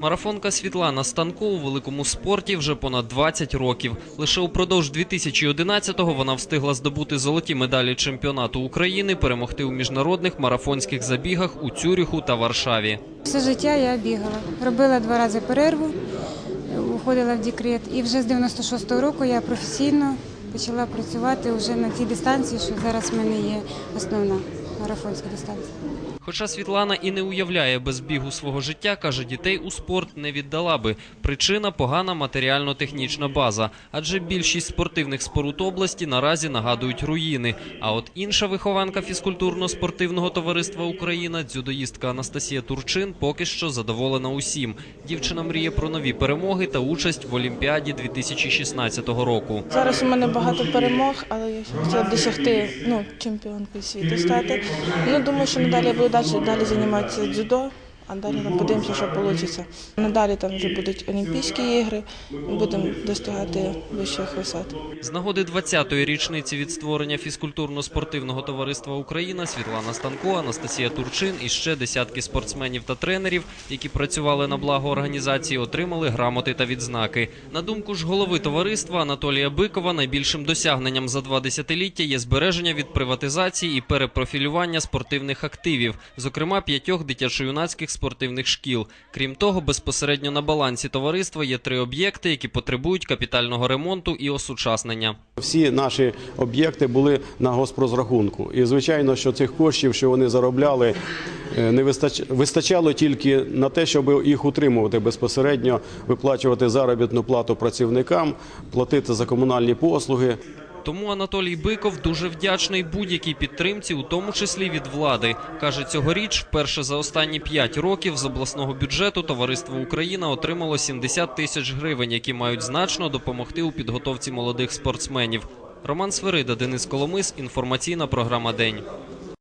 Марафонка Світлана Станко у великому спорті вже понад 20 років. Лише упродовж 2011-го вона встигла здобути золоті медалі чемпіонату України, перемогти у міжнародних марафонських забігах у Цюріху та Варшаві. Все життя я бігала. Робила два рази перерву, уходила в декрет. І вже з 96-го року я професійно почала працювати вже на тій дистанції, що зараз в мене є основна марафонська дистанція. Хоча Світлана і не уявляє без бігу свого життя, каже, дітей у спорт не віддала би. Причина погана матеріально-технічна база, адже більшість спортивних споруд області наразі нагадують руїни. А от інша вихованка фізкультурно-спортивного товариства Україна, дзюдоїстка Анастасія Турчин, поки що задоволена усім. Дівчина мріє про нові перемоги та участь в Олімпіаді 2016 року. Зараз у мене багато перемог, але я хотіла б досягти ну, чемпіонкою світу стати. Ну, думаю, що надалі я буду далі, далі займатися дзюдо, а далі там подивимося, що вийде. Надалі там вже будуть Олімпійські ігри, будемо достигати вищих висот. З нагоди 20-ї річниці від створення фізкультурно-спортивного товариства Україна Світлана Станко, Анастасія Турчин і ще десятки спортсменів та тренерів, які працювали на благо організації, отримали грамоти та відзнаки. На думку ж голови товариства Анатолія Бикова, найбільшим досягненням за два десятиліття є збереження від приватизації і перепрофілювання спортивних активів, зокрема п'ятьох дитячо-юнацьких спортивних шкіл. Крім того, безпосередньо на балансі товариства є три об'єкти, які потребують капітального ремонту і осучаснення. Всі наші об'єкти були на госпрозрахунку. І звичайно, що цих коштів, що вони заробляли, е, не вистач- вистачало тільки на те, щоб їх утримувати безпосередньо, виплачувати заробітну плату працівникам, платити за комунальні послуги. Тому Анатолій Биков дуже вдячний будь-якій підтримці, у тому числі від влади. Каже, цьогоріч вперше за останні 5 років з обласного бюджету товариство Україна отримало 70 тисяч гривень, які мають значно допомогти у підготовці молодих спортсменів. Роман Сверида, Денис Коломис. Інформаційна програма День.